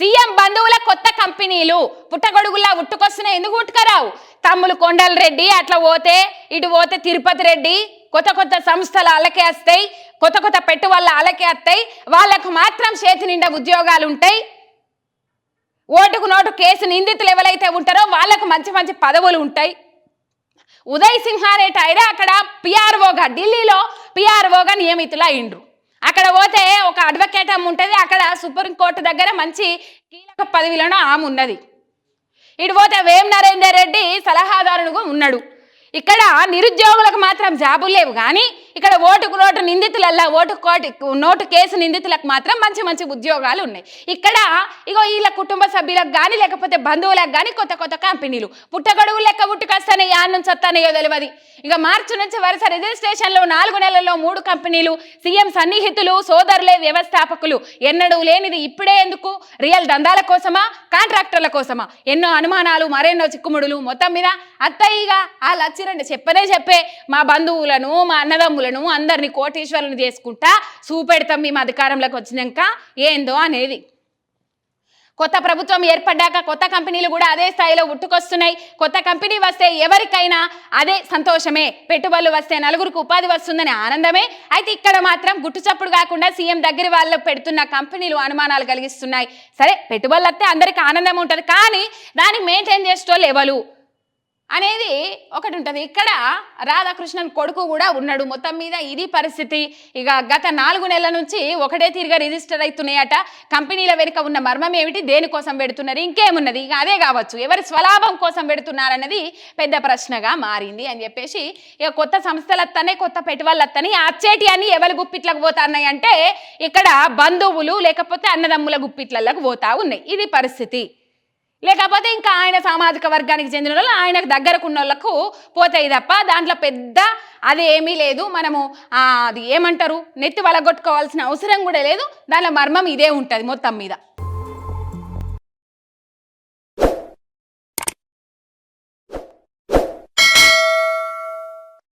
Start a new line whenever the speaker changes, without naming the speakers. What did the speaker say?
CM బంధువుల కొత్త కంపెనీలు. పుట్టగొడుగులా ఉట్టుకొస్తున్నాయి. ఎందుకు ఉట్టుకరావు? తమ్ములు కొండల రెడ్డి అట్లా పోతే ఇటు పోతే తిరుపతి రెడ్డి కొత్త కొత్త సంస్థలు అలకే వస్తాయి కొత్త కొత్త పెట్టుబడులు అలకే వస్తాయి వాళ్ళకు మాత్రం చేతి నిండా ఉద్యోగాలు ఉంటాయి. ఓటుకు నోటు కేసు నిందితులు ఎవరైతే ఉంటారో వాళ్ళకు మంచి మంచి పదవులు ఉంటాయి. ఉదయ్ సింహారేట్ అయినా అక్కడ పిఆర్ఓగా ఢిల్లీలో పిఆర్ఓగా నియమితులు అయిండ్రు అక్కడ పోతే ఒక అడ్వకేట్ ఆమె ఉంటుంది. అక్కడ సుప్రీంకోర్టు దగ్గర మంచి కీలక పదవిలోనూ ఆమె ఉన్నది. ఇటు పోతే వేం నరేందర్ రెడ్డి సలహాదారుడుగా ఉన్నాడు. ఇక్కడ నిరుద్యోగులకు మాత్రం జాబులు లేవు. కానీ ఇక్కడ ఓటుకు నోటు నిందితులల్లా ఓటు కోటు నోటు కేసు నిందితులకు మాత్రం మంచి మంచి ఉద్యోగాలు ఉన్నాయి. ఇక్కడ ఇగో వీళ్ళ కుటుంబ సభ్యులకు కానీ లేకపోతే బంధువులకు కానీ కొత్త కొత్త కంపెనీలు. పుట్టగొడుగు లెక్క పుట్టుకొస్తానే యాన్ నుంచి వస్తానయో తెలియదు ఇక మార్చి నుంచి వరుస రిజిస్ట్రేషన్లో నాలుగు నెలల్లో మూడు కంపెనీలు సీఎం సన్నిహితులు సోదరులే వ్యవస్థాపకులు. ఎన్నడూ లేనిది ఇప్పుడే ఎందుకు? రియల్ దందాల కోసమా? కాంట్రాక్టర్ల కోసమా? ఎన్నో అనుమానాలు మరెన్నో చిక్కుముడులు మొత్తం మీద. అత్తయ్యగా వాళ్ళు వచ్చిరండి చెప్పనే చెప్పే మా బంధువులను మా అన్నదమ్ములను అందరినీ కోటీశ్వరులను చేసుకుంటా చూపెడతాం మేము అధికారంలోకి వచ్చినాక. ఏందో అనేది. కొత్త ప్రభుత్వం ఏర్పడ్డాక కొత్త కంపెనీలు కూడా అదే స్థాయిలో ఉట్టుకొస్తున్నాయి. కొత్త కంపెనీ వస్తే ఎవరికైనా అదే సంతోషమే. పెట్టుబడులు వస్తే నలుగురికి ఉపాధి వస్తుందని ఆనందమే. అయితే ఇక్కడ మాత్రం గుట్టు చప్పుడు కాకుండా సీఎం దగ్గర వాళ్ళు పెడుతున్న కంపెనీలు అనుమానాలు కలిగిస్తున్నాయి. సరే పెట్టుబడులు వస్తే అందరికీ ఆనందం ఉంటుంది. కానీ దాన్ని మెయింటైన్ చేసేటోళ్ళు ఎవరు? అనేది ఒకటి ఉంటుంది. ఇక్కడ రాధాకృష్ణన్ కొడుకు కూడా ఉన్నాడు. మొత్తం మీద ఇది పరిస్థితి. ఇక గత నాలుగు నెలల నుంచి ఒకటే తీరుగా రిజిస్టర్ అవుతున్నాయట కంపెనీల వెనుక ఉన్న మర్మం ఏమిటి? దేనికోసం పెడుతున్నారు? ఇంకేమున్నది? ఇక అదే కావచ్చు. ఎవరి స్వలాభం కోసం పెడుతున్నారన్నది పెద్ద ప్రశ్నగా మారింది అని చెప్పేసి ఇక కొత్త సంస్థలు వస్తానే కొత్త పెట్టుబడులు వస్తాయి అచ్చేటి అని ఎవరి గుప్పిట్లకు పోతున్నాయి అంటే ఇక్కడ బంధువులు లేకపోతే అన్నదమ్ముల గుప్పిట్లకు పోతా ఉన్నాయి. ఇది పరిస్థితి. లేకపోతే ఇంకా ఆయన సామాజిక వర్గానికి చెందిన వాళ్ళు ఆయనకు దగ్గరకున్న వాళ్ళకు పోతాయి తప్ప దాంట్లో పెద్ద అది ఏమీ లేదు. మనము అది ఏమంటారు? నెత్తి వలగొట్టుకోవాల్సిన అవసరం కూడా లేదు. దాంట్లో మర్మం ఇదే ఉంటుంది మొత్తం మీద.